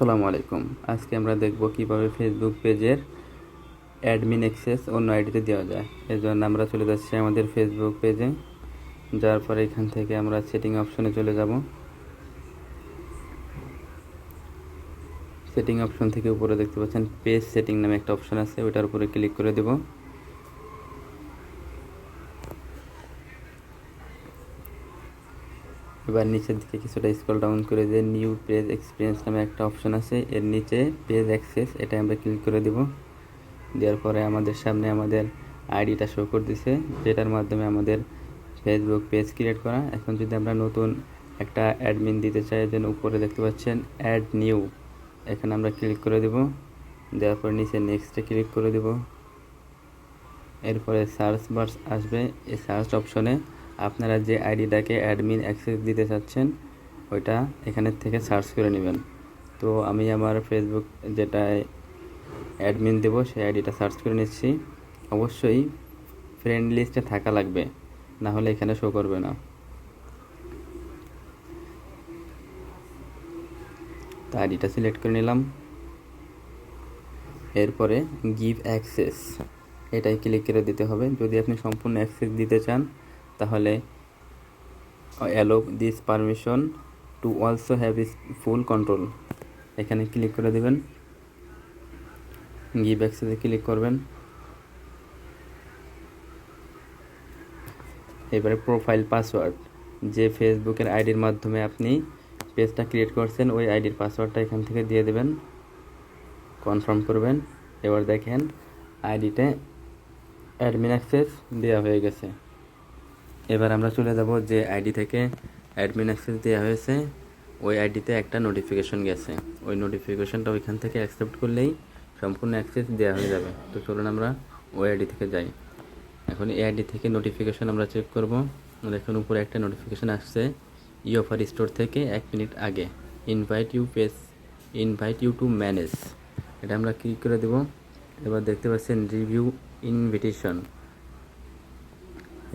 আসসালামু আলাইকুম। আজকে আমরা দেখব কীভাবে ফেসবুক পেজের অ্যাডমিন অ্যাক্সেস অন্য আইডিতে দেওয়া যায়। এর জন্য আমরা চলে যাচ্ছি আমাদের ফেসবুক পেজে যাওয়ার পরে এখান থেকে আমরা সেটিং অপশনে চলে যাব। সেটিং অপশন থেকে উপরে দেখতে পাচ্ছেন পেজ সেটিং নামে একটা অপশন আছে ওটার উপরে ক্লিক করে দেব। এবার নিচের দিকে কিছুটা স্ক্রল ডাউন করে দিয়ে নিউ পেজ এক্সপিরিয়েন্স নামে একটা অপশন আছে। এর নিচে পেজ অ্যাক্সেস এটা আমরা ক্লিক করে দেব। দেওয়ার পরে আমাদের সামনে আমাদের আইডিটা শো করে করতেছে, যেটার মাধ্যমে আমাদের ফেসবুক পেজ ক্রিয়েট করা। এখন যদি আমরা নতুন একটা অ্যাডমিন দিতে চাই, যেন উপরে দেখতে পাচ্ছেন অ্যাড নিউ এখানে আমরা ক্লিক করে দেব। দেওয়ার পর নিচে নেক্সটে ক্লিক করে দেব। এরপরে সার্চ বার্স আসবে। এই সার্চ অপশনে আপনারা যে আইডিটাকে অ্যাডমিন অ্যাক্সেস দিতে চাচ্ছেন, ওইটা এখানের থেকে সার্চ করে নেবেন। তো আমি আমার ফেসবুক যেটায় অ্যাডমিন দেব, সেই আইডিটা সার্চ করে নিচ্ছি। অবশ্যই ফ্রেন্ড লিস্টে থাকা লাগবে, না হলে এখানে শো করবে না। তো আইডিটা সিলেক্ট করে নিলাম। এরপরে গিভ অ্যাক্সেস এটাই ক্লিক করে দিতে হবে। যদি আপনি সম্পূর্ণ অ্যাক্সেস দিতে চান তাহলে allow this permission to also have is full control এখানে ক্লিক করে দেবেন। গিভ অ্যাক্সেসে ক্লিক করবেন। এবারে প্রোফাইল পাসওয়ার্ড যে ফেসবুকের আইডির মাধ্যমে আপনি পেজটা ক্রিয়েট করছেন, ওই আইডির পাসওয়ার্ডটা এখান থেকে দিয়ে দেবেন। কনফার্ম করবেন। এবার দেখেন আইডিতে অ্যাডমিন অ্যাক্সেস দেওয়া হয়ে গেছে। এবার আমরা চলে যাব যে আইডি থেকে অ্যাডমিন অ্যাক্সেস দেওয়া হয়েছে। ওই আইডিতে একটা নোটিফিকেশন গেছে। ওই নোটিফিকেশনটা ওইখান থেকে অ্যাকসেপ্ট করলেই সম্পূর্ণ অ্যাক্সেস দেওয়া হয়ে যাবে। তো চলুন আমরা ওই আইডি থেকে যাই। এখন এই আইডি থেকে নোটিফিকেশন আমরা চেক করব। দেখুন, উপরে একটা নোটিফিকেশন আসছে ই অফার স্টোর থেকে এক মিনিট আগে। Invite you page invite you to manage এটা আমরা ক্লিক করে দেব। এবার দেখতে পাচ্ছেন রিভিউ ইনভিটেশন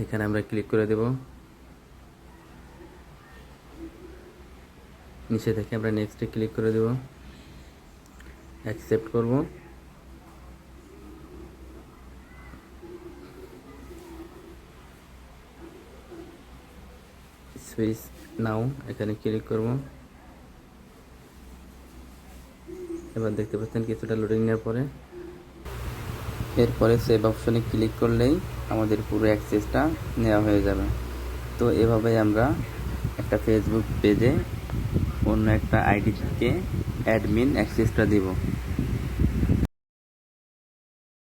এখানে আমরা ক্লিক করে দেব। নিচে থেকে আমরা নেক্সটে ক্লিক করে দেব। অ্যাকসেপ্ট করব। সুইচ নাও এখানে ক্লিক করব। এবার দেখতে পাচ্ছেন কিছুটা লোডিং নেওয়ার পরে এরপরে সেভ অপশনে ক্লিক করলেই আমাদের পুরো অ্যাক্সেসটা নেওয়া হয়ে যাবে। তো এভাবে আমরা একটা ফেসবুক পেজে অন্য একটা আইডি থেকে অ্যাডমিন অ্যাক্সেসটা দিব।